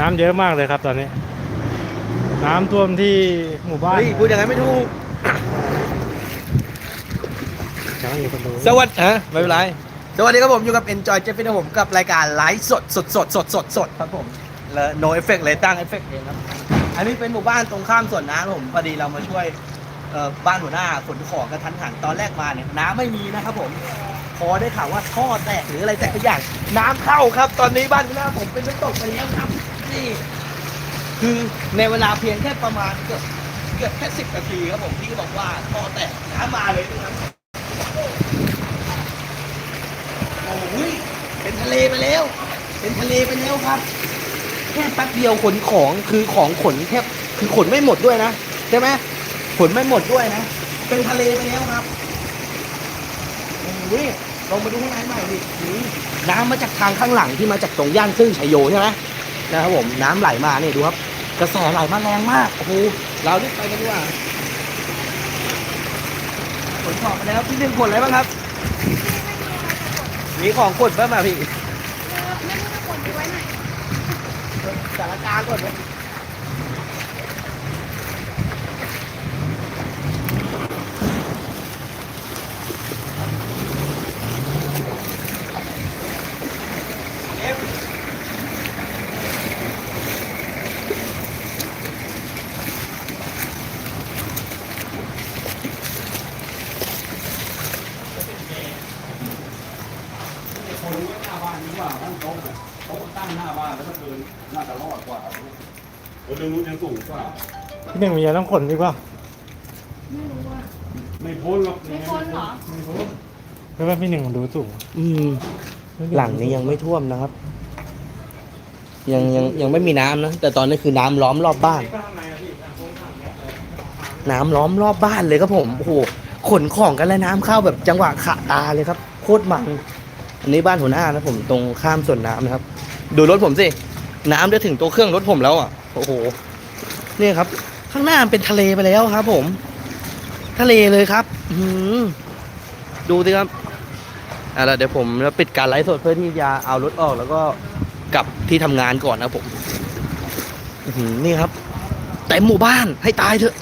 น้ำเยอะมากเลยครับตอนนี้ น้ำท่วมที่หมู่บ้าน เฮ้ยพูดอย่างนั้นไม่ถูก ยังไม่มีคนดูสวัสดีฮะไม่เป็นไร สวัสดีครับผมอยู่กับ Enjoy Jeff นะผมกับรายการไลฟ์สดสดสดสดสดสดครับผมและ no effect เลยตั้ง effect เองครับ อันนี้เป็นหมู่บ้านตรงข้ามสวนน้ำครับผมพอดีเรามาช่วยเอ่อบ้านหัวหน้าขนของกระทันหันตอนแรกมาเนี่ยน้ำไม่มีนะครับผม พอได้ข่าวว่าท่อแตกหรืออะไรแตกทุกอย่าง น้ำเข้าครับ ตอนนี้บ้านหัวหน้าผมเป็นน้ำตกไปแล้วครับ นี่คือในเวลาเพียงแค่ประมาณเกือบเกือบแค่สิบนาทีครับผมที่บอกว่าท่อแตกน้ำมาเลยนะครับโอ้ยเป็นทะเลไปแล้ว เป็นทะเลไปแล้วครับ แค่แป๊บเดียวขนของคือของขนแค่คือขนไม่หมดด้วยนะใช่ไหมขนไม่หมดด้วยนะ เป็นทะเลไปแล้วครับโอ้ยลงมาดูข้างในใหน่ดินี่น้ำมาจากทางข้างหลังที่มาจากตรงย่านซึ่งชัยโยใช่ไหม นะครับผมน้ำไหลมาเนี่ยดูครับ กระแสไหลมาแรงมากโอ้โหเรารีบไปกันดีกว่าขนของไปแล้วพี่หนึ่งขนอะไรบ้างครับ มีของขนบ้างมาพี่ไม่รู้จะขนไปไว้ไหนสถานการณ์ก่อนไหม คนรู้หน้าบ้านดีกว่าตั้งโต๊ะโต๊ะตั้งหน้าบ้านแล้วก็เดินน่าจะรอดกว่าโอ้เรื่องนู้นยังสูงกว่า พี่หนึ่งมีอะไรต้องขนดีกว่าไม่รู้ว่าไม่พ้นหรอกไม่พ้นเหรอไม่พ้นเพราะว่าพี่หนึ่งดูสูงอืมหลังนี้ยังไม่ท่วมนะครับ ยังยังยังไม่มีน้ำนะ แต่ตอนนี้คือน้ำล้อมรอบบ้าน น้ำล้อมรอบบ้านเลยครับผม โอ้โห ขนของกันแล้วน้ำเข้าแบบจังหวะขะตาเลยครับ โคตรมัน อันนี้บ้านหัวหน้านะผมตรงข้ามส่วนน้ำนะครับ ดูรถผมสิ น้ำจะถึงตัวเครื่องรถผมแล้วอะ โอ้โห นี่ครับ ข้างหน้าเป็นทะเลไปแล้วครับ ผม ทะเลเลยครับ อืดูสิครับอะแล้วเดี๋ยวผมจะปิดการไลฟ์สดเพื่อที่จะเอารถออกแล้วก็กลับที่ทำงานก่อนนะผมอื้อหือนี่ครับเต็มหมู่บ้านให้ตายเถอะ